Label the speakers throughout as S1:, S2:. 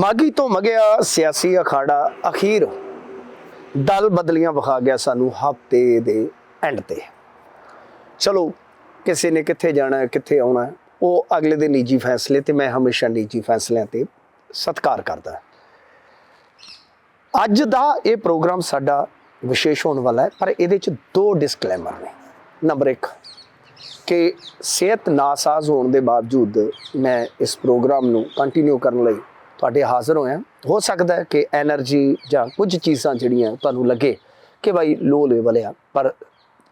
S1: ਮਾਗੀ ਤੋਂ ਮਗਿਆ ਸਿਆਸੀ ਅਖਾੜਾ ਅਖੀਰ ਦਲ ਬਦਲੀਆਂ ਵਿਖਾ ਗਿਆ ਸਾਨੂੰ ਹਫ਼ਤੇ ਦੇ ਐਂਡ ਤੇ। ਚਲੋ, ਕਿਸੇ ਨੇ ਕਿੱਥੇ ਜਾਣਾ ਕਿੱਥੇ ਆਉਣਾ ਉਹ ਅਗਲੇ ਦੇ ਨਿੱਜੀ ਫੈਸਲੇ ਤੇ ਮੈਂ ਹਮੇਸ਼ਾ ਨਿੱਜੀ ਫੈਸਲਿਆਂ ਤੇ ਸਤਿਕਾਰ ਕਰਦਾ ਅੱਜ ਦਾ ਇਹ ਪ੍ਰੋਗਰਾਮ ਸਾਡਾ ਵਿਸ਼ੇਸ਼ ਹੋਣ ਵਾਲਾ ਹੈ, ਪਰ ਇਹਦੇ ਚ ਦੋ ਡਿਸਕਲੇਮਰ ਨੇ। ਨੰਬਰ 1 ਕਿ ਸਿਹਤ ਨਾਸਾਜ਼ ਹੋਣ ਦੇ ਬਾਵਜੂਦ ਮੈਂ ਇਸ ਪ੍ਰੋਗਰਾਮ ਨੂੰ ਕੰਟੀਨਿਊ ਕਰਨ ਲਈ ਤੁਹਾਡੇ ਹਾਜ਼ਰ ਹੋਏ ਹਾਂ। ਹੋ ਸਕਦਾ ਹੈ ਕਿ એનર્ਜੀ ਜਾਂ ਕੁਝ ਚੀਜ਼ਾਂ ਜਿਹੜੀਆਂ ਤੁਹਾਨੂੰ ਲੱਗੇ ਕਿ ਭਾਈ ਲੋ ਲੈਵਲ ਆ ਪਰ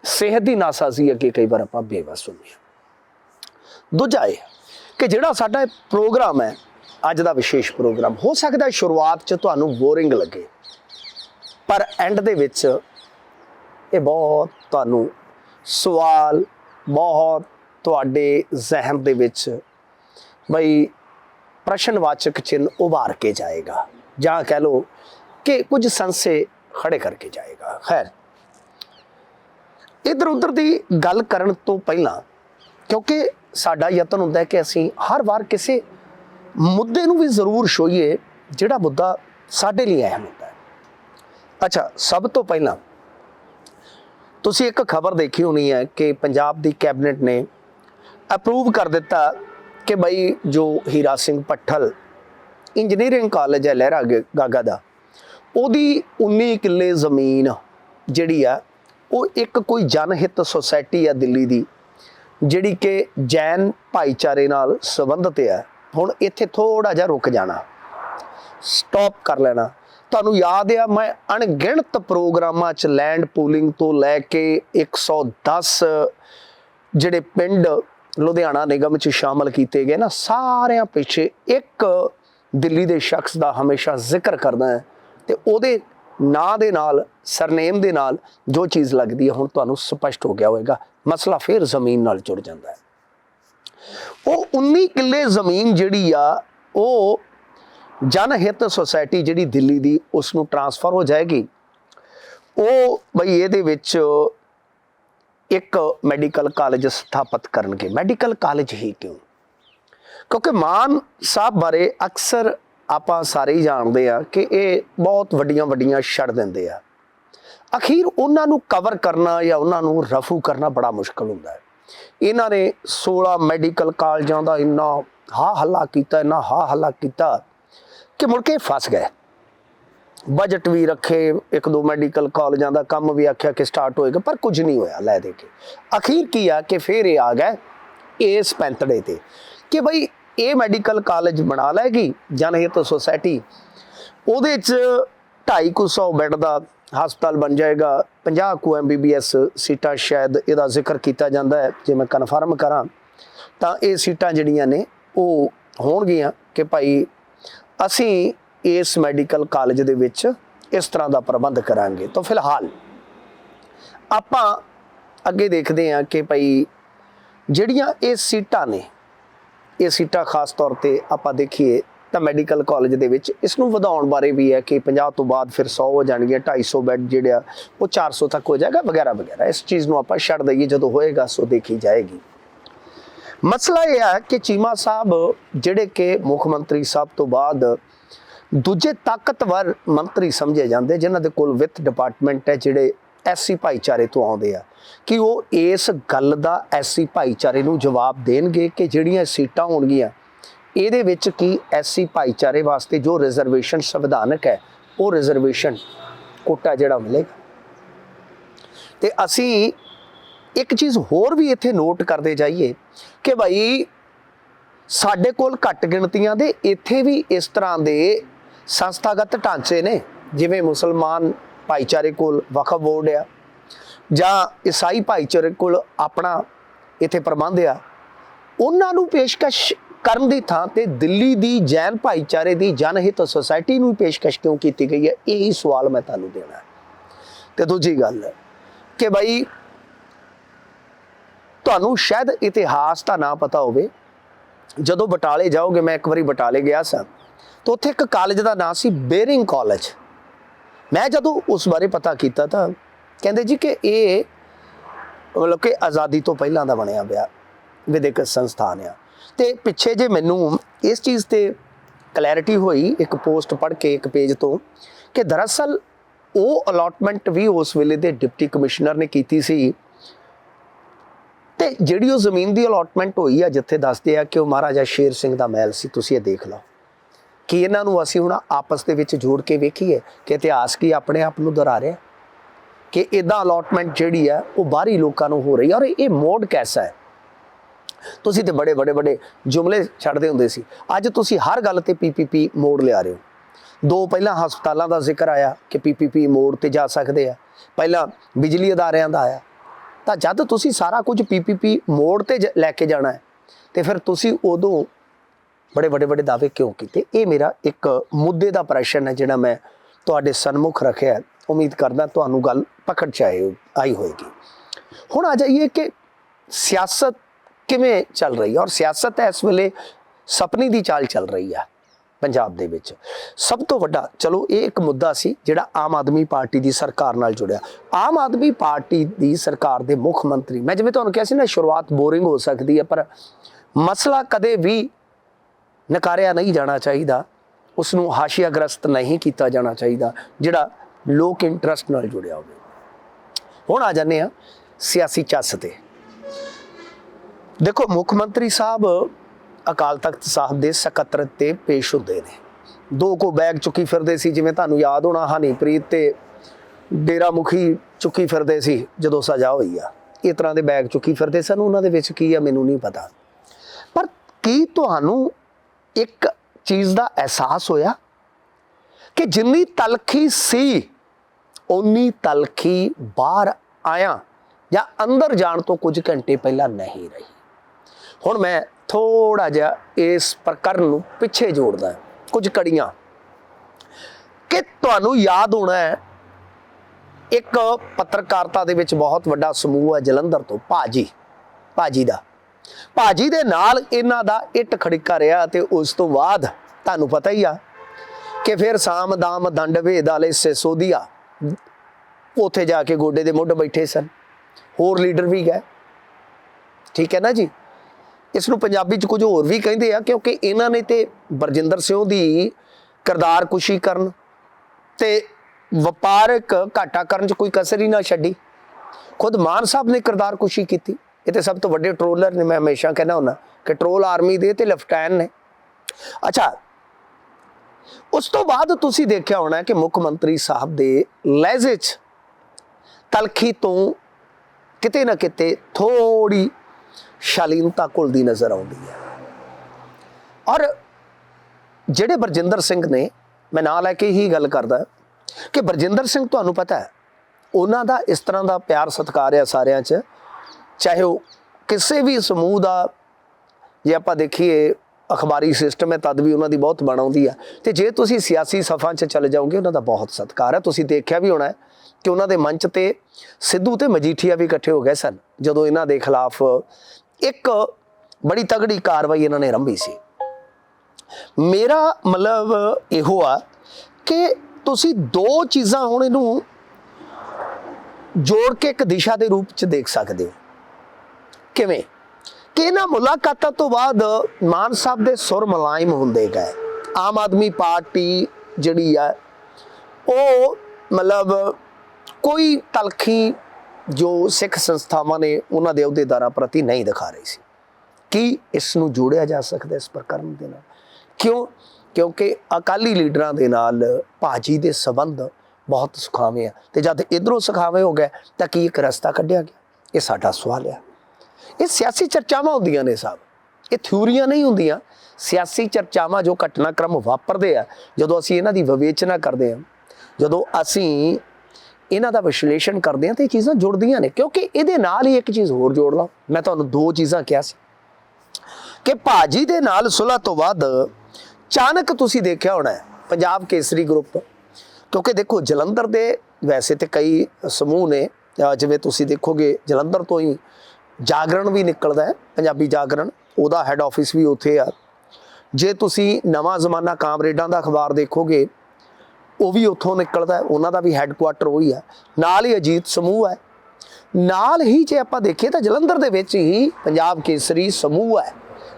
S1: ਸਿਹਤ ਦੀ ਨਾਸਾਜ਼ੀ ਅੱਗੇ ਕਈ ਵਾਰ ਆਪਾਂ ਬੇਵਸ ਹੁੰਦੇ ਹਾਂ। ਦੂਜਾ ਇਹ ਕਿ ਜਿਹੜਾ ਸਾਡਾ ਪ੍ਰੋਗਰਾਮ ਹੈ, ਅੱਜ ਦਾ ਵਿਸ਼ੇਸ਼ ਪ੍ਰੋਗਰਾਮ, ਹੋ ਸਕਦਾ ਸ਼ੁਰੂਆਤ 'ਚ ਤੁਹਾਨੂੰ ਬੋਰਿੰਗ ਲੱਗੇ, ਪਰ ਐਂਡ ਦੇ ਵਿੱਚ ਇਹ ਬਹੁਤ ਤੁਹਾਨੂੰ ਸਵਾਲ, ਬਹੁਤ ਤੁਹਾਡੇ ਜ਼ਿਹਨ ਦੇ ਵਿੱਚ ਬਈ ਪ੍ਰਸ਼ਨਵਾਚਕ ਚਿੰਨ ਉਭਾਰ ਕੇ ਜਾਏਗਾ। ਜਾਂ ਕਹਿ ਲਓ ਕਿ ਕੁਝ ਸੰਸੇ ਖੜੇ ਕਰਕੇ ਜਾਏਗਾ। ਖੈਰ ਇਧਰ ਉਧਰ ਦੀ ਗੱਲ ਕਰਨ ਤੋਂ ਪਹਿਲਾਂ, ਕਿਉਂਕਿ ਸਾਡਾ ਯਤਨ ਹੁੰਦਾ ਹੈ ਕਿ ਅਸੀਂ ਹਰ ਵਾਰ ਕਿਸੇ ਮੁੱਦੇ ਨੂੰ ਵੀ ਜ਼ਰੂਰ ਛੋਈਏ, ਜਿਹੜਾ ਮੁੱਦਾ ਸਾਡੇ ਲਈ ਅਹਿਮ ਹੁੰਦਾ ਹੈ। ਅੱਛਾ, ਸਭ ਤੋਂ ਪਹਿਲਾਂ ਤੁਸੀਂ ਇੱਕ ਖਬਰ ਦੇਖੀ ਹੋਣੀ ਹੈ ਕਿ ਪੰਜਾਬ ਦੀ ਕੈਬਨਿਟ ਨੇ ਅਪਰੂਵ ਕਰ ਦਿੱਤਾ ਕਿ ਬਈ ਜੋ ਹੀਰਾ ਸਿੰਘ ਪੱਠਲ ਇੰਜੀਨੀਅਰਿੰਗ ਕਾਲਜ ਹੈ ਲਹਿਰਾ ਗ- ਗਾਗਾ ਦਾ, ਉਹਦੀ 19 ਕਿੱਲੇ ਜ਼ਮੀਨ ਜਿਹੜੀ ਆ, ਉਹ ਇੱਕ ਕੋਈ ਜਨਹਿਤ ਸੁਸਾਇਟੀ ਆ ਦਿੱਲੀ ਦੀ, ਜਿਹੜੀ ਕਿ ਜੈਨ ਭਾਈਚਾਰੇ ਨਾਲ ਸੰਬੰਧਿਤ ਹੈ ਹੁਣ ਇੱਥੇ ਥੋੜਾ ਜਿਹਾ ਰੁਕ ਜਾਣਾ ਸਟਾਪ ਕਰ ਲੈਣਾ। ਤੁਹਾਨੂੰ ਯਾਦ ਆ, ਮੈਂ ਅਣਗਿਣਤ ਪ੍ਰੋਗਰਾਮਾਂ 'ਚ ਲੈਂਡ ਪੂਲਿੰਗ ਤੋਂ ਲੈ ਕੇ 110 ਜਿਹੜੇ ਪਿੰਡ ਲੁਧਿਆਣਾ ਨਿਗਮ 'ਚ ਸ਼ਾਮਲ ਕੀਤੇ ਗਏ ਨਾ, ਸਾਰਿਆਂ ਪਿੱਛੇ ਇੱਕ ਦਿੱਲੀ ਦੇ ਸ਼ਖਸ ਦਾ ਹਮੇਸ਼ਾ ਜ਼ਿਕਰ ਕਰਦਾ ਹੈ ਤੇ ਉਹਦੇ ਨਾਂ ਦੇ ਨਾਲ, ਸਰਨੇਮ ਦੇ ਨਾਲ ਜੋ ਚੀਜ਼ ਲੱਗਦੀ ਹੈ, ਹੁਣ ਤੁਹਾਨੂੰ ਸਪਸ਼ਟ ਹੋ ਗਿਆ ਹੋਵੇਗਾ। ਮਸਲਾ ਫਿਰ ਜ਼ਮੀਨ ਨਾਲ ਜੁੜ ਜਾਂਦਾ ਹੈ। ਉਹ 19 ਕਿੱਲੇ ਜ਼ਮੀਨ ਜਿਹੜੀ ਆ, ਉਹ ਜਨਹਿਤ ਸੁਸਾਇਟੀ ਜਿਹੜੀ ਦਿੱਲੀ ਦੀ, ਉਸ ਨੂੰ ਟਰਾਂਸਫਰ ਹੋ ਜਾਏਗੀ। ਉਹ ਬਈ ਇਹਦੇ ਵਿੱਚ ਇੱਕ ਮੈਡੀਕਲ ਕਾਲਜ ਸਥਾਪਿਤ ਕਰਨਗੇ। ਮੈਡੀਕਲ ਕਾਲਜ ਹੀ ਕਿਉਂ? ਕਿਉਂਕਿ ਮਾਨ ਸਾਹਿਬ ਬਾਰੇ ਅਕਸਰ ਆਪਾਂ ਸਾਰੇ ਹੀ ਜਾਣਦੇ ਆ ਕਿ ਇਹ ਬਹੁਤ ਵੱਡੀਆਂ ਵੱਡੀਆਂ ਛੱਡ ਦਿੰਦੇ ਆ। ਅਖੀਰ ਉਹਨਾਂ ਨੂੰ ਕਵਰ ਕਰਨਾ ਜਾਂ ਉਹਨਾਂ ਨੂੰ ਰਫੂ ਕਰਨਾ ਬੜਾ ਮੁਸ਼ਕਲ ਹੁੰਦਾ ਹੈ। ਇਹਨਾਂ ਨੇ 16 ਮੈਡੀਕਲ ਕਾਲਜਾਂ ਦਾ ਇੰਨਾ ਹਾ ਹੱਲਾ ਕੀਤਾ, ਇੰਨਾ ਹਾ ਹੱਲਾ ਕੀਤਾ ਕਿ ਮੁੜ ਕੇ ਫਸ ਗਏ। ਬਜਟ ਵੀ ਰੱਖੇ, ਇੱਕ ਦੋ ਮੈਡੀਕਲ ਕਾਲਜਾਂ ਦਾ ਕੰਮ ਵੀ ਆਖਿਆ ਕਿ ਸਟਾਰਟ ਹੋਏਗਾ, ਪਰ ਕੁਝ ਨਹੀਂ ਹੋਇਆ, ਲੈ ਦੇ ਕੇ ਅਖੀਰ ਕੀ ਆ ਕਿ ਫੇਰ ਇਹ ਆ ਗਏ ਇਸ ਪੈਂਤੜੇ ਤੇ ਕਿ ਬਈ ਇਹ ਮੈਡੀਕਲ ਕਾਲਜ ਬਣਾ ਲੈਗੀ ਜਨਹਿਤ ਸੁਸਾਇਟੀ ਉਹਦੇ ਚ 250 ਬੈੱਡ ਦਾ ਹਸਪਤਾਲ ਬਣ ਜਾਏਗਾ 50 ਕੁ ਐਮਬੀਬੀਐਸ ਸੀਟਾਂ ਸ਼ਾਇਦ ਇਹਦਾ ਜ਼ਿਕਰ ਕੀਤਾ ਜਾਂਦਾ ਹੈ, ਜੇ ਮੈਂ ਕਨਫਰਮ ਕਰਾਂ, ਤਾਂ ਇਹ ਸੀਟਾਂ ਜਿਹੜੀਆਂ ਨੇ ਉਹ ਹੋਣਗੀਆਂ ਕਿ ਭਾਈ ਅਸੀਂ ਇਸ ਮੈਡੀਕਲ ਕਾਲਜ ਦੇ ਵਿੱਚ ਇਸ ਤਰ੍ਹਾਂ ਦਾ ਪ੍ਰਬੰਧ ਕਰਾਂਗੇ। ਤਾਂ ਫਿਲਹਾਲ ਆਪਾਂ ਅੱਗੇ ਦੇਖਦੇ ਹਾਂ ਕਿ ਭਾਈ ਜਿਹੜੀਆਂ ਇਹ ਸੀਟਾਂ ਨੇ, ਇਹ ਸੀਟਾਂ ਖਾਸ ਤੌਰ ਤੇ ਆਪਾਂ ਦੇਖੀਏ ਤਾਂ ਮੈਡੀਕਲ ਕਾਲਜ ਦੇ ਵਿੱਚ ਇਸ ਨੂੰ ਵਧਾਉਣ ਬਾਰੇ ਵੀ ਹੈ ਕਿ 50 ਤੋਂ ਬਾਅਦ ਫਿਰ 100 ਹੋ ਜਾਣਗੇ 250 ਬੈੱਡ ਜਿਹੜੇ ਆ, ਉਹ 400 ਤੱਕ ਹੋ ਜਾਏਗਾ, ਵਗੈਰਾ ਵਗੈਰਾ। ਇਸ ਚੀਜ਼ ਨੂੰ ਆਪਾਂ ਛੱਡ ਦਈਏ, ਜਦੋਂ ਹੋਏਗਾ ਸੋ ਦੇਖੀ ਜਾਏਗੀ। ਮਸਲਾ ਇਹ ਹੈ ਕਿ ਚੀਮਾ ਸਾਹਿਬ, ਜਿਹੜੇ ਕਿ ਮੁੱਖ ਮੰਤਰੀ ਸਾਹਿਬ ਤੋਂ ਬਾਅਦ ਦੂਜੇ ਤਾਕਤਵਰ ਮੰਤਰੀ ਸਮਝੇ ਜਾਂਦੇ, ਜਿਨ੍ਹਾਂ ਦੇ ਕੋਲ ਵਿੱਤ ਡਿਪਾਰਟਮੈਂਟ ਹੈ, ਜਿਹੜੇ ਐਸਸੀ ਭਾਈਚਾਰੇ ਤੋਂ ਆਉਂਦੇ ਆ। ਕਿ ਉਹ ਇਸ ਗੱਲ ਦਾ ਐਸਸੀ ਭਾਈਚਾਰੇ ਨੂੰ ਜਵਾਬ ਦੇਣਗੇ ਕਿ ਜਿਹੜੀਆਂ ਸੀਟਾਂ ਹੋਣਗੀਆਂ, ਇਹਦੇ ਵਿੱਚ ਕੀ ਐਸਸੀ ਭਾਈਚਾਰੇ ਵਾਸਤੇ ਜੋ ਰਿਜ਼ਰਵੇਸ਼ਨ ਸੰਵਿਧਾਨਕ ਹੈ, ਉਹ ਰਿਜ਼ਰਵੇਸ਼ਨ ਕੋਟਾ ਜਿਹੜਾ ਮਿਲੇਗਾ। ਤੇ ਅਸੀਂ ਇੱਕ ਚੀਜ਼ ਹੋਰ ਵੀ ਇੱਥੇ ਨੋਟ ਕਰਦੇ ਜਾਈਏ ਕਿ ਭਾਈ ਸਾਡੇ ਕੋਲ ਘੱਟ ਗਿਣਤੀਆਂ ਦੇ ਇੱਥੇ ਵੀ ਇਸ ਤਰ੍ਹਾਂ ਦੇ ਸੰਸਥਾਗਤ ਢਾਂਚੇ ਨੇ, ਜਿਵੇਂ ਮੁਸਲਮਾਨ ਭਾਈਚਾਰੇ ਕੋਲ ਵਕਫ ਬੋਰਡ ਆ, ਜਾਂ ਈਸਾਈ ਭਾਈਚਾਰੇ ਕੋਲ ਆਪਣਾ ਇੱਥੇ ਪ੍ਰਬੰਧ ਆ, ਉਹਨਾਂ ਨੂੰ ਪੇਸ਼ਕਸ਼ ਕਰਨ ਦੀ ਥਾਂ ਤੇ ਦਿੱਲੀ ਦੀ ਜੈਨ ਭਾਈਚਾਰੇ ਦੀ ਜਨਹਿਤ ਸੁਸਾਇਟੀ ਨੂੰ ਪੇਸ਼ਕਸ਼ ਕਿਉਂ ਕੀਤੀ ਗਈ ਹੈ? ਇਹੀ ਸਵਾਲ ਮੈਂ ਤੁਹਾਨੂੰ ਦੇਣਾ ਹੈ। ਤੇ ਦੂਜੀ ਗੱਲ ਕਿ ਭਾਈ ਤੁਹਾਨੂੰ ਸ਼ਾਇਦ ਇਤਿਹਾਸ ਦਾ ਨਾ ਪਤਾ ਹੋਵੇ, ਜਦੋਂ ਬਟਾਲੇ ਜਾਓਗੇ, ਮੈਂ ਇੱਕ ਵਾਰੀ ਬਟਾਲੇ ਗਿਆ ਸਾਂ ਤਾਂ ਉੱਥੇ ਇੱਕ ਕਾਲਜ ਦਾ ਨਾਮ ਸੀ ਬੇਰਿੰਗ ਕਾਲਜ ਮੈਂ ਜਦੋਂ ਉਸ ਬਾਰੇ ਪਤਾ ਕੀਤਾ ਤਾਂ ਕਹਿੰਦੇ ਜੀ ਕਿ ਇਹ ਮਤਲਬ ਕਿ ਆਜ਼ਾਦੀ ਤੋਂ ਪਹਿਲਾਂ ਦਾ ਬਣਿਆ ਪਿਆ ਵਿਦਿਅਕ ਸੰਸਥਾਨ ਆ। ਤੇ ਪਿੱਛੇ ਜੇ ਮੈਨੂੰ ਇਸ ਚੀਜ਼ ਤੇ ਕਲੈਰਿਟੀ ਹੋਈ, ਇੱਕ ਪੋਸਟ ਪੜ੍ਹ ਕੇ ਇੱਕ ਪੇਜ ਤੋਂ ਕਿ ਦਰਅਸਲ ਉਹ ਅਲਾਟਮੈਂਟ ਵੀ ਉਸ ਵੇਲੇ ਦੇ ਡਿਪਟੀ ਕਮਿਸ਼ਨਰ ਨੇ ਕੀਤੀ ਸੀ। ਤੇ ਜਿਹੜੀ ਉਹ ਜ਼ਮੀਨ ਦੀ ਅਲਾਟਮੈਂਟ ਹੋਈ ਆ, ਜਿੱਥੇ ਦੱਸਦੇ ਆ ਕਿ ਉਹ ਮਹਾਰਾਜਾ ਸ਼ੇਰ ਸਿੰਘ ਦਾ ਮਹਿਲ ਸੀ, ਤੁਸੀਂ ਇਹ ਦੇਖ ਲਓ। ਕਿ ਇਹਨਾਂ ਨੂੰ ਅਸੀਂ ਹੁਣ ਆਪਸ ਦੇ ਵਿੱਚ ਜੋੜ ਕੇ ਵੇਖੀਏ ਕਿ ਇਤਿਹਾਸ ਕੀ ਆਪਣੇ ਆਪ ਨੂੰ ਦੁਹਰਾ ਰਿਹਾ ਕਿ ਇਦਾਂ ਅਲਾਟਮੈਂਟ ਜਿਹੜੀ ਹੈ ਉਹ ਬਾਹਰੀ ਲੋਕਾਂ ਨੂੰ ਹੋ ਰਹੀ ਹੈ ਔਰ ਇਹ ਮੋਡ ਕੈਸਾ ਹੈ? ਤੁਸੀਂ ਤੇ ਬੜੇ ਬੜੇ ਬੜੇ ਜੁਮਲੇ ਛੱਡਦੇ ਹੁੰਦੇ ਸੀ। ਅੱਜ ਤੁਸੀਂ ਹਰ ਗੱਲ ਤੇ ਪੀਪੀਪੀ ਮੋੜ ਲਿਆ ਰਹੇ ਹੋ। ਦੋ ਪਹਿਲਾਂ ਹਸਪਤਾਲਾਂ ਦਾ ਜ਼ਿਕਰ ਆਇਆ ਕਿ ਪੀਪੀਪੀ ਮੋੜ ਤੇ ਜਾ ਸਕਦੇ ਆ। ਪਹਿਲਾਂ ਬਿਜਲੀ ਅਦਾਰਿਆਂ ਦਾ ਆਇਆ। ਤਾਂ ਜਦ ਤੁਸੀਂ ਸਾਰਾ ਕੁਝ ਪੀਪੀਪੀ ਮੋੜ ਤੇ ਜ- ਲੈ ਕੇ ਜਾਣਾ ਹੈ, ਤੇ ਫਿਰ ਤੁਸੀਂ ਉਦੋਂ ਬੜੇ ਵੱਡੇ ਵੱਡੇ ਦਾਅਵੇ ਕਿਉਂ ਕੀਤੇ? ਇਹ ਮੇਰਾ ਇੱਕ ਮੁੱਦੇ ਦਾ ਪ੍ਰਸ਼ਨ ਹੈ ਜਿਹੜਾ ਮੈਂ ਤੁਹਾਡੇ ਸਨਮੁਖ ਰੱਖਿਆ ਉਮੀਦ ਕਰਦਾ ਤੁਹਾਨੂੰ ਗੱਲ ਪਕੜ ਚ ਆਏ ਆਈ ਹੋਏਗੀ। ਹੁਣ ਆ ਜਾਈਏ ਕਿ ਸਿਆਸਤ ਕਿਵੇਂ ਚੱਲ ਰਹੀ ਹੈ ਔਰ ਸਿਆਸਤ ਇਸ ਵੇਲੇ ਸਪਨੀ ਦੀ ਚਾਲ ਚੱਲ ਰਹੀ ਹੈ ਪੰਜਾਬ ਦੇ ਵਿੱਚ। ਸਭ ਤੋਂ ਵੱਡਾ, ਚਲੋ ਇਹ ਇੱਕ ਮੁੱਦਾ ਸੀ ਜਿਹੜਾ ਆਮ ਆਦਮੀ ਪਾਰਟੀ ਦੀ ਸਰਕਾਰ ਨਾਲ ਜੁੜਿਆ। ਆਮ ਆਦਮੀ ਪਾਰਟੀ ਦੀ ਸਰਕਾਰ ਦੇ ਮੁੱਖ ਮੰਤਰੀ, ਮੈਂ ਜਿਵੇਂ ਤੁਹਾਨੂੰ ਕਿਹਾ ਸੀ ਨਾ, ਸ਼ੁਰੂਆਤ ਬੋਰਿੰਗ ਹੋ ਸਕਦੀ ਹੈ, ਪਰ ਮਸਲਾ ਕਦੇ ਵੀ ਨਕਾਰਿਆ ਨਹੀਂ ਜਾਣਾ ਚਾਹੀਦਾ ਉਸ ਨੂੰ ਹਾਸ਼ੀਆਗ੍ਰਸਤ ਨਹੀਂ ਕੀਤਾ ਜਾਣਾ ਚਾਹੀਦਾ, ਜਿਹੜਾ ਲੋਕ ਇੰਟਰਸਟ ਨਾਲ ਜੁੜਿਆ ਹੋਵੇ। ਹੁਣ ਆ ਜਾਂਦੇ ਆ ਸਿਆਸੀ ਚੱਸ ਤੇ। ਦੇਖੋ, ਮੁੱਖ ਮੰਤਰੀ ਸਾਹਿਬ ਅਕਾਲ ਤਖਤ ਸਾਹਿਬ ਦੇ ਸਕੱਤਰਤ ਤੇ ਪੇਸ਼ ਹੁੰਦੇ ਨੇ। ਦੋ ਕੋ ਬੈਗ ਚੁੱਕੀ ਫਿਰਦੇ ਸੀ, ਜਿਵੇਂ ਤੁਹਾਨੂੰ ਯਾਦ ਹੋਣਾ, ਹਨੀਪ੍ਰੀਤ ਤੇ ਡੇਰਾ ਮੁਖੀ ਚੁੱਕੀ ਫਿਰਦੇ ਸੀ, ਜਦੋਂ ਸਜ਼ਾ ਹੋਈ ਆ। ਇਹ ਤਰ੍ਹਾਂ ਦੇ ਬੈਗ ਚੁੱਕੀ ਫਿਰਦੇ ਸਨ, ਉਹਨਾਂ ਦੇ ਵਿੱਚ ਕੀ ਆ, ਮੈਨੂੰ ਨਹੀਂ ਪਤਾ। ਪਰ ਕੀ ਤੁਹਾਨੂੰ ਇੱਕ ਚੀਜ਼ ਦਾ ਅਹਿਸਾਸ ਹੋਇਆ ਕਿ ਜਿੰਨੀ ਤਲਖੀ ਸੀ ਉਨੀ ਤਲਖੀ ਬਾਹਰ ਆਇਆ ਜਾਂ ਅੰਦਰ ਜਾਣ ਤੋਂ ਕੁਝ ਘੰਟੇ ਪਹਿਲਾਂ ਨਹੀਂ ਰਹੀ। ਹੁਣ ਮੈਂ ਥੋੜਾ ਜਿਹਾ ਇਸ ਪ੍ਰਕਰਨ ਨੂੰ ਪਿੱਛੇ ਜੋੜਦਾ ਕੁਝ ਕੜੀਆਂ। ਕਿ ਤੁਹਾਨੂੰ ਯਾਦ ਹੋਣਾ ਹੈ, ਇੱਕ ਪੱਤਰਕਾਰਤਾ ਦੇ ਵਿੱਚ ਬਹੁਤ ਵੱਡਾ ਸਮੂਹ ਹੈ ਜਲੰਧਰ ਤੋਂ, ਭਾਜੀ ਭਾਜੀ ਦਾ। ਭਾਜੀ ਦੇ ਨਾਲ ਇਹਨਾਂ ਦਾ ਇੱਟ ਖੜਕਾ ਰਿਹਾ ਤੇ ਉਸ ਤੋਂ ਬਾਅਦ ਤੁਹਾਨੂੰ ਪਤਾ ਹੀ ਆ ਕਿ ਫਿਰ ਸਾਮ ਦਾਮ ਦੰਡ ਭੇਦ ਵਾਲੇ ਸਿਸੋਦੀਆ ਉੱਥੇ ਜਾ ਕੇ ਗੋਡੇ ਦੇ ਮੁੱਢ ਬੈਠੇ ਸਨ। ਹੋਰ ਲੀਡਰ ਵੀ ਗਏ ਠੀਕ ਹੈ ਨਾ ਜੀ? ਇਸ ਨੂੰ ਪੰਜਾਬੀ ਚ ਕੁਝ ਹੋਰ ਵੀ ਕਹਿੰਦੇ ਆ, ਕਿਉਂਕਿ ਇਹਨਾਂ ਨੇ ਤੇ ਬਰਜਿੰਦਰ ਸਿੰਘ ਦੀ ਕਰਦਾਰ ਕੁਸ਼ੀ ਕਰਨ ਤੇ ਵਪਾਰਕ ਘਾਟਾ ਕਰਨ ਚ ਕੋਈ ਕਸਰ ਹੀ ਨਾ ਛੱਡੀ। ਖੁਦ ਮਾਨ ਸਾਹਿਬ ਨੇ ਕਰਦਾਰ ਕੁਸ਼ੀ ਕੀਤੀ। ਇਹ ਤੇ ਸਭ ਤੋਂ ਵੱਡੇ ਟਰੋਲਰ ਨੇ, ਮੈਂ ਹਮੇਸ਼ਾ ਕਹਿੰਦਾ ਹੁੰਦਾ ਕਿ ਟਰੋਲ ਆਰਮੀ ਦੇ ਤੇ ਲੈਫਟੈਨ ਨੇ। ਅੱਛਾ, ਉਸ ਤੋਂ ਬਾਅਦ ਤੁਸੀਂ ਦੇਖਿਆ ਹੋਣਾ ਕਿ ਮੁੱਖ ਮੰਤਰੀ ਸਾਹਿਬ ਦੇ ਲਹਿਜ਼ੇ 'ਚ ਤਲਖੀ ਤੋਂ ਕਿਤੇ ਨਾ ਕਿਤੇ ਥੋੜੀ ਸ਼ਾਲੀਨਤਾ ਘੁਲਦੀ ਨਜ਼ਰ ਆਉਂਦੀ ਹੈ। ਔਰ ਜਿਹੜੇ ਬਰਜਿੰਦਰ ਸਿੰਘ ਨੇ, ਮੈਂ ਨਾਂ ਲੈ ਕੇ ਹੀ ਗੱਲ ਕਰਦਾ, ਕਿ ਬਰਜਿੰਦਰ ਸਿੰਘ ਤੁਹਾਨੂੰ ਪਤਾ ਹੈ, ਉਹਨਾਂ ਦਾ ਇਸ ਤਰ੍ਹਾਂ ਦਾ ਪਿਆਰ ਸਤਿਕਾਰ ਹੈ ਸਾਰਿਆਂ 'ਚ ਚਾਹੇ ਉਹ ਕਿਸੇ ਵੀ ਸਮੂਹ ਦਾ, ਜੇ ਆਪਾਂ ਦੇਖੀਏ ਅਖਬਾਰੀ ਸਿਸਟਮ ਹੈ, ਤਦ ਵੀ ਉਹਨਾਂ ਦੀ ਬਹੁਤ ਬਣਾਉਂਦੀ ਆ। ਤੇ ਜੇ ਤੁਸੀਂ ਸਿਆਸੀ ਸਫਾਂ 'ਚ ਚਲੇ ਜਾਓਗੇ, ਉਹਨਾਂ ਦਾ ਬਹੁਤ ਸਤਿਕਾਰ ਹੈ। ਤੁਸੀਂ ਦੇਖਿਆ ਵੀ ਹੋਣਾ ਕਿ ਉਹਨਾਂ ਦੇ ਮੰਚ ਤੇ ਸਿੱਧੂ ਤੇ ਮਜੀਠੀਆ ਵੀ ਇਕੱਠੇ ਹੋ ਗਏ ਸਨ, ਜਦੋਂ ਇਹਨਾਂ ਦੇ ਖਿਲਾਫ ਇੱਕ ਬੜੀ ਤਗੜੀ ਕਾਰਵਾਈ ਇਹਨਾਂ ਨੇ ਰੰਭੀ ਸੀ। ਮੇਰਾ ਮਤਲਬ ਇਹੋ ਆ ਕਿ ਤੁਸੀਂ ਦੋ ਚੀਜ਼ਾਂ ਹੁਣ ਇਹਨੂੰ ਜੋੜ ਕੇ ਇੱਕ ਦਿਸ਼ਾ ਦੇ ਰੂਪ 'ਚ ਦੇਖ ਸਕਦੇ ਹੋ। ਕਿਵੇਂ? ਕਿ ਇਹਨਾਂ ਮੁਲਾਕਾਤਾਂ ਤੋਂ ਬਾਅਦ ਮਾਨ ਸਾਹਿਬ ਦੇ ਸੁਰ ਮਲਾਇਮ ਹੁੰਦੇ ਗਏ। ਆਮ ਆਦਮੀ ਪਾਰਟੀ ਜਿਹੜੀ ਆ, ਉਹ ਮਤਲਬ ਕੋਈ ਤਲਖੀ ਜੋ ਸਿੱਖ ਸੰਸਥਾਵਾਂ ਨੇ ਉਹਨਾਂ ਦੇ ਅਹੁਦੇਦਾਰਾਂ ਪ੍ਰਤੀ ਨਹੀਂ ਦਿਖਾ ਰਹੀ ਸੀ। ਕੀ ਇਸ ਨੂੰ ਜੋੜਿਆ ਜਾ ਸਕਦਾ ਇਸ ਪ੍ਰਕਰਨ ਦੇ ਨਾਲ? ਕਿਉਂ? ਕਿਉਂਕਿ ਅਕਾਲੀ ਲੀਡਰਾਂ ਦੇ ਨਾਲ ਭਾਜੀ ਦੇ ਸਬੰਧ ਬਹੁਤ ਸੁਖਾਵੇਂ ਆ। ਤੇ ਜਦ ਇਧਰੋਂ ਸੁਖਾਵੇਂ ਹੋ ਗਏ, ਤਾਂ ਕੀ ਇੱਕ ਰਸਤਾ ਕੱਢਿਆ ਗਿਆ? ਇਹ ਸਾਡਾ ਸਵਾਲ ਆ। ਇਹ ਸਿਆਸੀ ਚਰਚਾਵਾਂ ਹੁੰਦੀਆਂ ਨੇ ਸਾਹਿਬ। ਇਹ ਥਿਊਰੀਆਂ ਨਹੀਂ ਹੁੰਦੀਆਂ। ਸਿਆਸੀ ਚਰਚਾਵਾਂ ਜੋ ਘਟਨਾਕ੍ਰਮ ਵਾਪਰਦੇ ਆ, ਜਦੋਂ ਅਸੀਂ ਇਹਨਾਂ ਦੀ ਵਿਵੇਚਨਾ ਕਰਦੇ ਹਾਂ, ਜਦੋਂ ਅਸੀਂ ਇਹਨਾਂ ਦਾ ਵਿਸ਼ਲੇਸ਼ਣ ਕਰਦੇ ਹਾਂ, ਤੇ ਇਹ ਚੀਜ਼ਾਂ ਜੁੜਦੀਆਂ ਨੇ। ਕਿਉਂਕਿ ਇਹਦੇ ਨਾਲ ਹੀ ਇੱਕ ਚੀਜ਼ ਹੋਰ ਜੋੜ ਲਾ। ਮੈਂ ਤੁਹਾਨੂੰ ਦੋ ਚੀਜ਼ਾਂ ਕਿਹਾ ਸੀ ਕਿ ਭਾਜੀ ਦੇ ਨਾਲ ਸੁਲ੍ਹਾ ਤੋਂ ਬਾਅਦ ਅਚਾਨਕ ਤੁਸੀਂ ਦੇਖਿਆ ਹੋਣਾ ਪੰਜਾਬ ਕੇਸਰੀ ਗਰੁੱਪ ਕਿਉਂਕਿ ਦੇਖੋ, ਜਲੰਧਰ ਦੇ ਵੈਸੇ ਤੇ ਕਈ ਸਮੂਹ ਨੇ ਜਿਵੇਂ ਤੁਸੀਂ ਦੇਖੋਗੇ ਜਲੰਧਰ ਤੋਂ ਹੀ ਜਾਗਰਣ ਵੀ ਨਿਕਲਦਾ ਹੈ, ਪੰਜਾਬੀ ਜਾਗਰਣ, ਉਹਦਾ ਹੈੱਡ ਆਫਿਸ ਵੀ ਉੱਥੇ ਆ। ਜੇ ਤੁਸੀਂ ਨਵਾਂ ਜ਼ਮਾਨਾ ਕਾਮਰੇਡਾਂ ਦਾ ਅਖਬਾਰ ਦੇਖੋਗੇ, ਉਹ ਵੀ ਉੱਥੋਂ ਨਿਕਲਦਾ ਉਹਨਾਂ ਦਾ ਵੀ ਹੈੱਡਕੁਆਟਰ ਉਹੀ ਆ। ਨਾਲ ਹੀ ਅਜੀਤ ਸਮੂਹ ਹੈ। ਨਾਲ ਹੀ ਜੇ ਆਪਾਂ ਦੇਖੀਏ ਤਾਂ ਜਲੰਧਰ ਦੇ ਵਿੱਚ ਹੀ ਪੰਜਾਬ ਕੇਸਰੀ ਸਮੂਹ ਹੈ।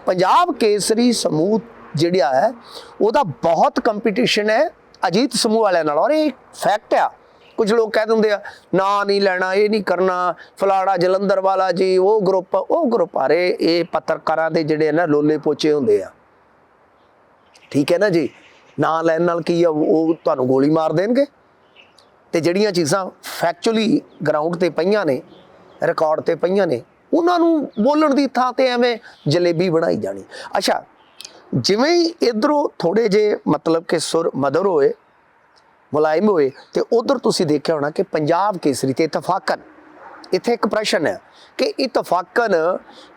S1: ਪੰਜਾਬ ਕੇਸਰੀ ਸਮੂਹ ਜਿਹੜਾ ਹੈ, ਉਹਦਾ ਬਹੁਤ ਕੰਪੀਟੀਸ਼ਨ ਹੈ ਅਜੀਤ ਸਮੂਹ ਵਾਲਿਆਂ ਨਾਲ ਔਰ ਇਹ ਫੈਕਟ ਆ। ਕੁਝ ਲੋਕ ਕਹਿ ਦਿੰਦੇ ਆ, ਨਾ ਨਹੀਂ ਲੈਣਾ, ਇਹ ਨਹੀਂ ਕਰਨਾ ਫਲਾੜਾ ਜਲੰਧਰ ਵਾਲਾ ਜੀ, ਉਹ ਗਰੁੱਪ ਉਹ ਗਰੁੱਪ ਅਰੇ ਇਹ ਪੱਤਰਕਾਰਾਂ ਦੇ ਜਿਹੜੇ ਨਾ ਲੋਲੇ ਪੋਚੇ ਹੁੰਦੇ ਆ। ਠੀਕ ਹੈ ਨਾ ਜੀ? ਨਾਂ ਲੈਣ ਨਾਲ ਕੀ ਆ, ਉਹ ਤੁਹਾਨੂੰ ਗੋਲੀ ਮਾਰ ਦੇਣਗੇ। ਤੇ ਜਿਹੜੀਆਂ ਚੀਜ਼ਾਂ ਫੈਕਚੁਅਲੀ ਗਰਾਊਂਡ ਤੇ ਪਈਆਂ ਨੇ ਰਿਕਾਰਡ ਤੇ ਪਈਆਂ ਨੇ, ਉਹਨਾਂ ਨੂੰ ਬੋਲਣ ਦੀ ਥਾਂ ਤੇ ਐਵੇਂ ਜਲੇਬੀ ਬਣਾਈ ਜਾਣੀ। ਅੱਛਾ, ਜਿਵੇਂ ਹੀ ਇਧਰੋਂ ਥੋੜੇ ਜੇ ਮਤਲਬ ਕਿ ਸੁਰ ਮਦਰ ਹੋਏ ਮੁਲਾਇਮ ਹੋਏ ਤੇ ਉਧਰ ਤੁਸੀਂ ਦੇਖਿਆ ਹੋਣਾ ਕਿ ਪੰਜਾਬ ਕੇਸਰੀ ਤੇ ਇਤਫਾਕਨ। ਇੱਥੇ ਇੱਕ ਪ੍ਰਸ਼ਨ ਹੈ ਕਿ ਇਤਫਾਕਨ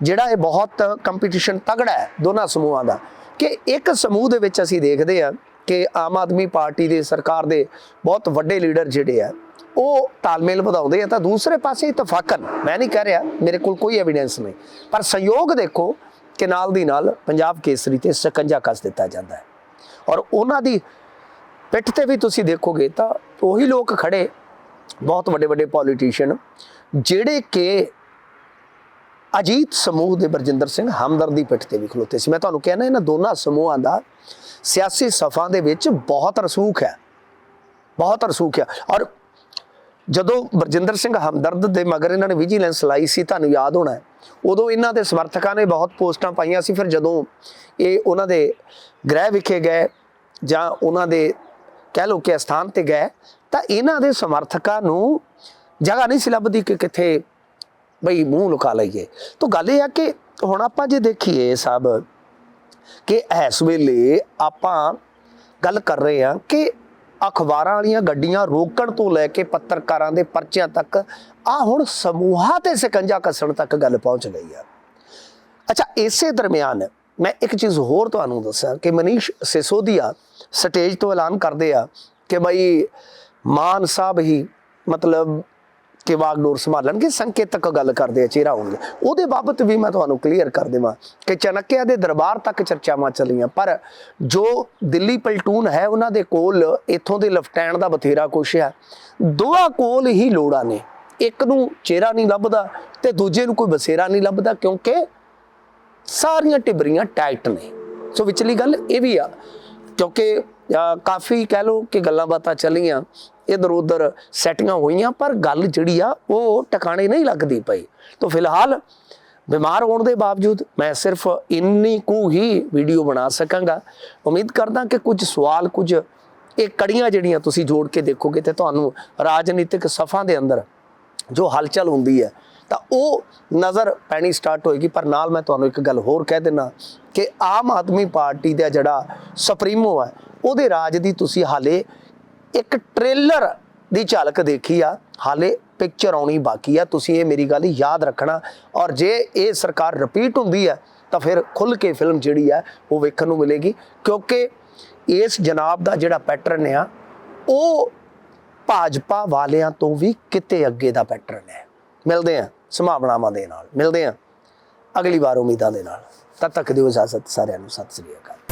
S1: ਜਿਹੜਾ ਇਹ ਬਹੁਤ ਕੰਪੀਟੀਸ਼ਨ ਤਗੜਾ ਹੈ ਦੋਨਾਂ ਸਮੂਹਾਂ ਦਾ, ਕਿ ਇੱਕ ਸਮੂਹ ਦੇ ਵਿੱਚ ਅਸੀਂ ਦੇਖਦੇ ਆ ਕਿ ਆਮ ਆਦਮੀ ਪਾਰਟੀ ਦੇ ਸਰਕਾਰ ਦੇ ਬਹੁਤ ਵੱਡੇ ਲੀਡਰ ਜਿਹੜੇ ਆ, ਉਹ ਤਾਲਮੇਲ ਵਧਾਉਂਦੇ ਆ ਤਾਂ ਦੂਸਰੇ ਪਾਸੇ ਇਤਫਾਕਨ। ਮੈਂ ਨਹੀਂ ਕਹਿ ਰਿਹਾ, ਮੇਰੇ ਕੋਲ ਕੋਈ ਐਵੀਡੈਂਸ ਨਹੀਂ। ਪਰ ਸੰਯੋਗ ਦੇਖੋ ਕਿ ਨਾਲ ਦੀ ਨਾਲ ਪੰਜਾਬ ਕੇਸਰੀ ਤੇ ਸਕੰਜਾ ਕੱਸ ਦਿੱਤਾ ਜਾਂਦਾ ਹੈ। ਔਰ ਉਹਨਾਂ ਦੀ ਪਿੱਠ ਤੇ ਵੀ ਤੁਸੀਂ ਦੇਖੋਗੇ ਤਾਂ ਉਹੀ ਲੋਕ ਖੜੇ। ਬਹੁਤ ਵੱਡੇ ਵੱਡੇ ਪੋਲੀਟੀਸ਼ੀਅਨ ਜਿਹੜੇ ਕਿ ਅਜੀਤ ਸਮੂਹ ਦੇ ਬਰਜਿੰਦਰ ਸਿੰਘ ਹਮਦਰਦੀ ਪਿੱਠ ਤੇ ਵੀ ਖਲੋਤੇ ਸੀ। ਮੈਂ ਤੁਹਾਨੂੰ ਕਹਿਣਾ ਇਹਨਾਂ ਦੋਨਾਂ ਸਮੂਹਾਂ ਦਾ ਸਿਆਸੀ ਸਫਾਂ ਦੇ ਵਿੱਚ ਬਹੁਤ ਰਸੂਖ ਹੈ। ਬਹੁਤ ਰਸੂਖ ਹੈ। ਔਰ ਜਦੋਂ ਬਰਜਿੰਦਰ ਸਿੰਘ ਹਮਦਰਦ ਦੇ ਮਗਰ ਇਹਨਾਂ ਨੇ ਵਿਜੀਲੈਂਸ ਲਾਈ ਸੀ, ਤੁਹਾਨੂੰ ਯਾਦ ਹੋਣਾ ਉਦੋਂ ਇਹਨਾਂ ਦੇ ਸਮਰਥਕਾਂ ਨੇ ਬਹੁਤ ਪੋਸਟਾਂ ਪਾਈਆਂ ਸੀ। ਫਿਰ ਜਦੋਂ ਇਹ ਉਹਨਾਂ ਦੇ ਗ੍ਰਹਿ ਵਿਖੇ ਗਏ ਜਾਂ ਉਹਨਾਂ ਦੇ ਕਹਿ ਲਓ ਕਿ ਸਥਾਨ ਤੇ ਗਏ, ਤਾਂ ਇਹਨਾਂ ਦੇ ਸਮਰਥਕਾਂ ਨੂੰ ਜਗ੍ਹਾ ਨਹੀਂ ਸੀ ਲੱਭਦੀ ਕਿ ਕਿੱਥੇ ਬਈ ਮੂੰਹ ਲੁਕਾ ਲਈਏ। ਤਾਂ ਗੱਲ ਇਹ ਆ ਕਿ ਹੁਣ ਆਪਾਂ ਜੇ ਦੇਖੀਏ ਸਭ ਕਿ ਇਸ ਵੇਲੇ ਆਪਾਂ ਗੱਲ ਕਰ ਰਹੇ ਹਾਂ ਕਿ ਅਖਬਾਰਾਂ ਵਾਲੀਆਂ ਗੱਡੀਆਂ ਰੋਕਣ ਤੋਂ ਲੈ ਕੇ ਪੱਤਰਕਾਰਾਂ ਦੇ ਪਰਚਿਆਂ ਤੱਕ ਆ ਹੁਣ ਸਮੂਹਾਂ ਤੇ ਸਿਕੰਜਾ ਕੱਸਣ ਤੱਕ ਗੱਲ ਪਹੁੰਚ ਗਈ ਆ। ਅੱਛਾ, ਇਸੇ ਦਰਮਿਆਨ ਮੈਂ ਇੱਕ ਚੀਜ਼ ਹੋਰ ਤੁਹਾਨੂੰ ਦੱਸਾਂ ਕਿ ਮਨੀਸ਼ ਸਿਸੋਦੀਆ ਸਟੇਜ ਤੋਂ ਐਲਾਨ ਕਰਦੇ ਆ ਕਿ ਭਾਈ ਮਾਨ ਸਾਹਿਬ ਹੀ ਮਤਲਬ ਕਿ ਵਾਗਡੋਰ ਸੰਭਾਲਣਗੇ ਸੰਕੇਤਕ ਗੱਲ ਕਰਦੇ ਆ, ਚਿਹਰਾ ਹੋਣਗੇ। ਉਹਦੇ ਬਾਬਤ ਵੀ ਮੈਂ ਤੁਹਾਨੂੰ ਕਲੀਅਰ ਕਰ ਦੇਵਾਂ ਕਿ ਚਨਕਿਆ ਦੇ ਦਰਬਾਰ ਤੱਕ ਚਰਚਾਵਾਂ ਚੱਲੀਆਂ, ਪਰ ਜੋ ਦਿੱਲੀ ਪਲਟੂਨ ਹੈ ਉਹਨਾਂ ਦੇ ਕੋਲ ਇੱਥੋਂ ਦੇ ਲੈਫਟੈਨੈਂਟ ਦਾ ਬਥੇਰਾ ਕੁਛ ਆ। ਦੋਹਾਂ ਕੋਲ ਹੀ ਲੋੜਾਂ ਨੇ। ਇੱਕ ਨੂੰ ਚਿਹਰਾ ਨਹੀਂ ਲੱਭਦਾ ਤੇ ਦੂਜੇ ਨੂੰ ਕੋਈ ਬਸੇਰਾ ਨਹੀਂ ਲੱਭਦਾ ਕਿਉਂਕਿ ਸਾਰੀਆਂ ਟਿਬਰੀਆਂ ਟਾਈਟ ਨੇ। ਸੋ ਵਿਚਲੀ ਗੱਲ ਇਹ ਵੀ ਆ ਕਿਉਂਕਿ ਕਾਫੀ ਕਹਿ ਲਓ ਕਿ ਗੱਲਾਂ ਬਾਤਾਂ ਚੱਲੀਆਂ, ਇਧਰ ਉਧਰ ਸੈਟਿੰਗਾਂ ਹੋਈਆਂ, ਪਰ ਗੱਲ ਜਿਹੜੀ ਆ, ਉਹ ਟਿਕਾਣੇ ਨਹੀਂ ਲੱਗਦੀ ਪਈ। ਤਾਂ ਫਿਲਹਾਲ ਬਿਮਾਰ ਹੋਣ ਦੇ ਬਾਵਜੂਦ ਮੈਂ ਸਿਰਫ ਇੰਨੀ ਕੁ ਹੀ ਵੀਡੀਓ ਬਣਾ ਸਕਾਂਗਾ। ਉਮੀਦ ਕਰਦਾ ਕਿ ਕੁਝ ਸਵਾਲ, ਕੁਝ ਇਹ ਕੜੀਆਂ ਜਿਹੜੀਆਂ ਤੁਸੀਂ ਜੋੜ ਕੇ ਦੇਖੋਗੇ ਤੇ ਤੁਹਾਨੂੰ ਰਾਜਨੀਤਿਕ ਸਫਾਂ ਦੇ ਅੰਦਰ ਜੋ ਹਲਚਲ ਹੁੰਦੀ ਹੈ ਤਾਂ ਉਹ ਨਜ਼ਰ ਪੈਣੀ ਸਟਾਰਟ ਹੋਏਗੀ, ਪਰ ਨਾਲ ਮੈਂ ਤੁਹਾਨੂੰ ਇੱਕ ਗੱਲ ਹੋਰ ਕਹਿ ਦਿੰਨਾ ਕਿ ਆਮ ਆਦਮੀ ਪਾਰਟੀ ਦਾ ਜਿਹੜਾ ਸੁਪਰੀਮੋ ਹੈ, ਉਹਦੇ ਰਾਜ ਦੀ ਤੁਸੀਂ ਹਾਲੇ ਇੱਕ ਟ੍ਰੇਲਰ ਦੀ ਝਲਕ ਦੇਖੀ ਆ, ਹਾਲੇ ਪਿਕਚਰ ਆਉਣੀ ਬਾਕੀ ਆ, ਤੁਸੀਂ ਇਹ ਮੇਰੀ ਗੱਲ ਯਾਦ ਰੱਖਣਾ। ਔਰ ਜੇ ਇਹ ਸਰਕਾਰ ਰਿਪੀਟ ਹੁੰਦੀ ਹੈ, ਤਾਂ ਫਿਰ ਖੁੱਲ ਕੇ ਫਿਲਮ ਜਿਹੜੀ ਆ, ਉਹ ਵੇਖਣ ਨੂੰ ਮਿਲੇਗੀ। ਕਿਉਂਕਿ ਇਸ ਜਨਾਬ ਦਾ ਜਿਹੜਾ ਪੈਟਰਨ ਆ, ਉਹ ਭਾਜਪਾ ਵਾਲਿਆਂ ਤੋਂ ਵੀ ਕਿਤੇ ਅੱਗੇ ਦਾ ਪੈਟਰਨ ਹੈ। ਮਿਲਦੇ ਆ ਸੰਭਾਵਨਾਵਾਂ ਦੇ ਨਾਲ। ਮਿਲਦੇ ਹਾਂ ਅਗਲੀ ਵਾਰ ਉਮੀਦਾਂ ਦੇ ਨਾਲ। ਤਦ ਤੱਕ ਦਿਓ ਇਜਾਜ਼ਤ ਸਾਰਿਆਂ ਨੂੰ। ਸਤਿ ਸ੍ਰੀ ਅਕਾਲ।